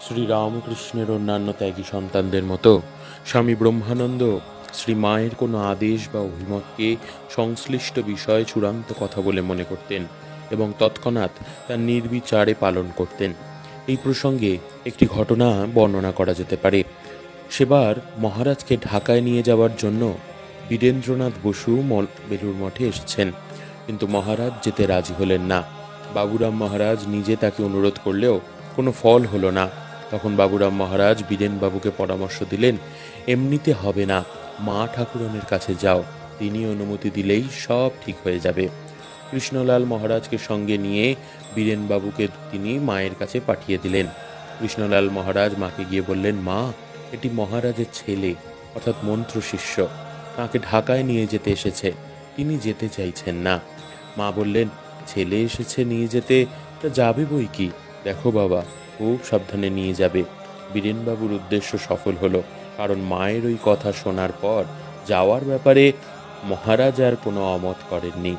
শ্রী রামকৃষ্ণের অন্যান্য ত্যাগী সন্তানদের মতো স্বামী ব্রহ্মানন্দ শ্রী মায়ের কোনো আদেশ বা অভিমতকে সংশ্লিষ্ট বিষয়ে চূড়ান্ত কথা বলে মনে করতেন এবং তৎক্ষণাৎ তা নির্বিচারে পালন করতেন। এই প্রসঙ্গে একটি ঘটনা বর্ণনা করা যেতে পারে। সেবার মহারাজকে ঢাকায় নিয়ে যাওয়ার জন্য বীরেন্দ্রনাথ বসু বেলুর মঠে এসেছেন। কিন্তু মহারাজ যেতে রাজি হলেন না। বাবুরাম মহারাজ নিজে তাকে অনুরোধ করলেও কোনো ফল হলো না। তখন বাবুরাম মহারাজ বীরেনবাবুকে পরামর্শ দিলেন, এমনিতে হবে না, মা ঠাকুরনের কাছে যাও তিনি অনুমতি দিলেই সব ঠিক হয়ে যাবে। কৃষ্ণলাল মহারাজকে সঙ্গে নিয়ে বীরেনবাবুকে তিনি মায়ের কাছে পাঠিয়ে দিলেন। কৃষ্ণলাল মহারাজ মাকে গিয়ে বললেন, মা, এটি মহারাজের ছেলে, অর্থাৎ মন্ত্র শিষ্য, তাকে ঢাকায় নিয়ে যেতে এসেছে, তিনি যেতে চাইছেন না। মা বললেন, ছেলে এসেছে নিয়ে যেতে, তা যাবে বই কি? দেখো বাবা, খুব সাবধানে নিয়ে যাবে। বীরেনবাবুর উদ্দেশ্য সফল হলো, কারণ মায়ের ওই কথা শোনার পর যাওয়ার ব্যাপারে মহারাজ আর কোনো অমত করেননি।